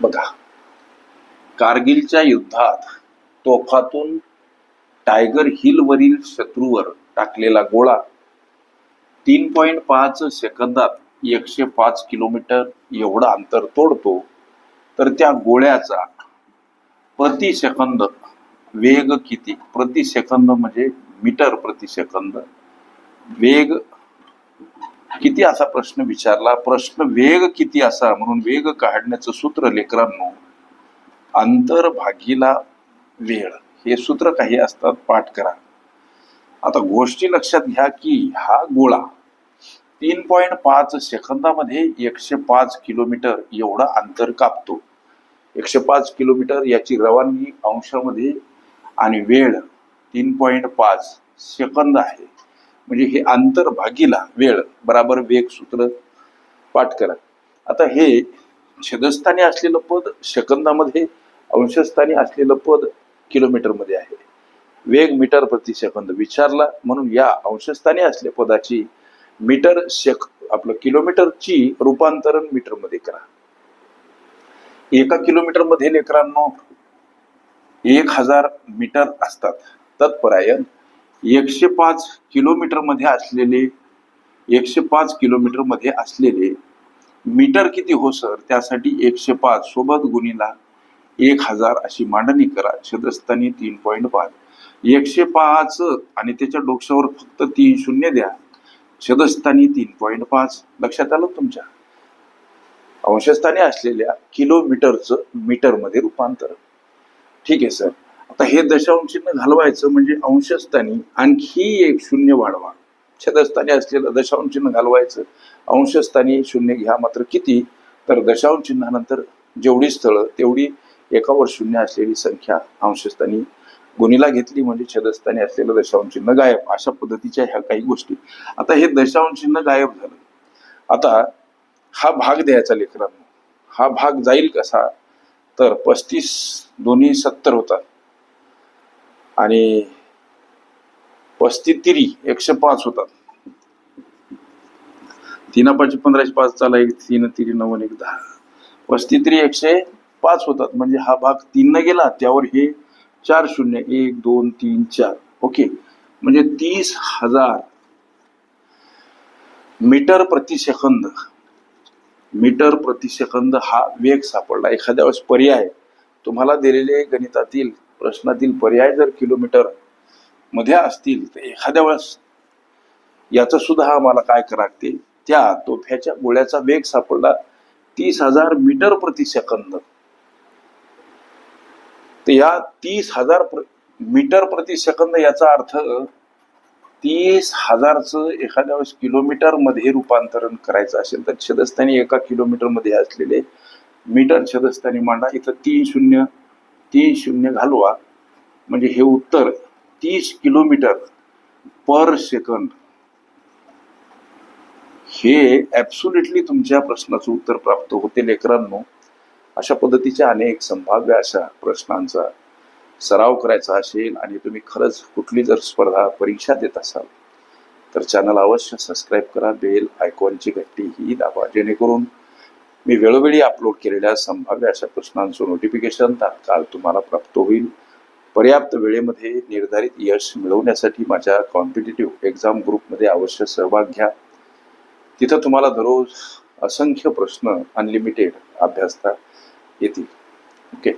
बघा. कारगिलच्या युद्धात तोफातून टायगर हिलवरील शत्रूवर टाकलेला गोळा. तीन पॉईंट पाच सेकंदात एकशे पाच किलोमीटर एवढं अंतर तोडतो तर त्या गोळ्याचा प्रति सेकंद वेग किती? प्रति सेकंद म्हणजे मीटर प्रति सेकंद. वेग किती असा प्रश्न विचारला प्रश्न वेग किती असा म्हणून वेग काढण्याचं सूत्र लेकरांनो अंतर भागीला वेळ. हे सूत्र काही असतात पाठ करा. आता गोष्टी लक्षात घ्या की हा गोळा तीन पॉईंट पाच सेकंदामध्ये एकशे पाच किलोमीटर एवढा अंतर कापतो. एकशे पाच किलोमीटर याची रवानगी अंशामध्ये आणि वेळ तीन पॉईंट पाच सेकंद आहे. म्हणजे हे अंतर भागीला वेळ बराबर वेग सूत्र पाठ करा. आता हे छेदस्थानी असलेलं पद सेकंदामध्ये अंशस्थानी असलेलं पद किलोमीटरमध्ये आहे. वेग मीटर प्रति सेकंद विचारला म्हणून या अंशस्थानी असलेल्या पदाची मीटर सेक आपलं किलोमीटरची रूपांतरण मीटरमध्ये करा. एका किलोमीटरमध्ये लेकरांनो एक हजार मीटर असतात. तत्परायण एकशे पाच किलोमीटरमध्ये असलेले एकशे पाच किलोमीटरमध्ये असलेले मीटर किती हो सर? त्यासाठी एकशे पाच सोबत गुणीला एक हजार अशी मांडणी करा. छेदस्थानी तीन पॉईंट पाच. एकशे पाच आणि त्याच्या डोक्यावर फक्त तीन शून्य द्या. छेदस्थानी तीन पॉईंट पाच. लक्षात आलं तुमच्या? अंशस्थानी असलेल्या किलोमीटरचं मीटरमध्ये रूपांतर. ठीक आहे सर. आता हे दशांश घालवायचं म्हणजे अंशस्थानी आणखी एक शून्य वाढवा. छेदस्थानी असलेलं दशांश चिन्ह घालवायचं अंशस्थानी शून्य घ्या मात्र किती? तर दशांश चिन्हानंतर जेवढी स्थळं तेवढी एकावर शून्य असलेली संख्या अंशस्थानी गुणीला घेतली म्हणजे छेदस्थानी असलेलं दशांश चिन्ह गायब अशा पद्धतीच्या ह्या काही गोष्टी. आता हे दशांश चिन्ह गायब झालं. आता हा भाग द्यायचा लेकरांना. हा भाग जाईल कसा? तर पस्तीस दोन्ही सत्तर होतात. आणि पस्तीस तिरी एकशे पाच होतात. तीन पाचशे पंधराशे पाच चाला एक तीन तिरी नव्वद एक दहा. पस्तीस तिरी एकशे पाच होतात. म्हणजे हा भाग तीन गेला त्यावर हे चार शून्य एक दोन तीन चार. ओके. म्हणजे तीस हजार मीटर प्रतिसेकंद मीटर प्रतिसेकंद हा वेग सापडला. एखाद्या वेळेस पर्याय तुम्हाला दिलेले गणितातील प्रश्नातील पर्याय जर किलोमीटरमध्ये असतील तर एखाद्या वेळेस याचं सुद्धा आम्हाला काय करागते त्या तोफ्याच्या गोळ्याचा वेग सापडला तीस हजार मीटर प्रति सेकंद. तर या तीस हजार प्र- मीटर प्रति सेकंद याचा अर्थ तीस हजारचं एखाद्या वेळेस किलोमीटरमध्ये रूपांतरण करायचं असेल तर छेदस्थानी एका किलोमीटरमध्ये असलेले मीटर छेदस्थानी मांडा. इथं तीन शून्य तीन शून्य घालवा. म्हणजे हे उत्तर तीस किलोमीटर पर सेकंद. हे ॲब्सुलेटली तुमच्या प्रश्नाचं उत्तर प्राप्त होते लेकरांनो. अशा पद्धतीच्या अनेक संभाव्य अशा प्रश्नांचा सराव करायचा असेल आणि तुम्ही खरंच कुठली जर स्पर्धा परीक्षा देत असाल तर चॅनल अवश्य सबस्क्राईब करा. बेल आयकॉनची घट्टी ही दाबा जेणेकरून मी वेळोवेळी अपलोड केलेल्या संभाव्य अशा प्रश्नांचं नोटिफिकेशन तात्काळ तुम्हाला प्राप्त होईल. पर्याप्त वेळेमध्ये निर्धारित यश मिळवण्यासाठी माझ्या कॉम्पिटेटिव्ह एक्झाम ग्रुपमध्ये अवश्य सहभाग घ्या. तिथं तुम्हाला दररोज असंख्य प्रश्न अनलिमिटेड अभ्यासता येतील. ओके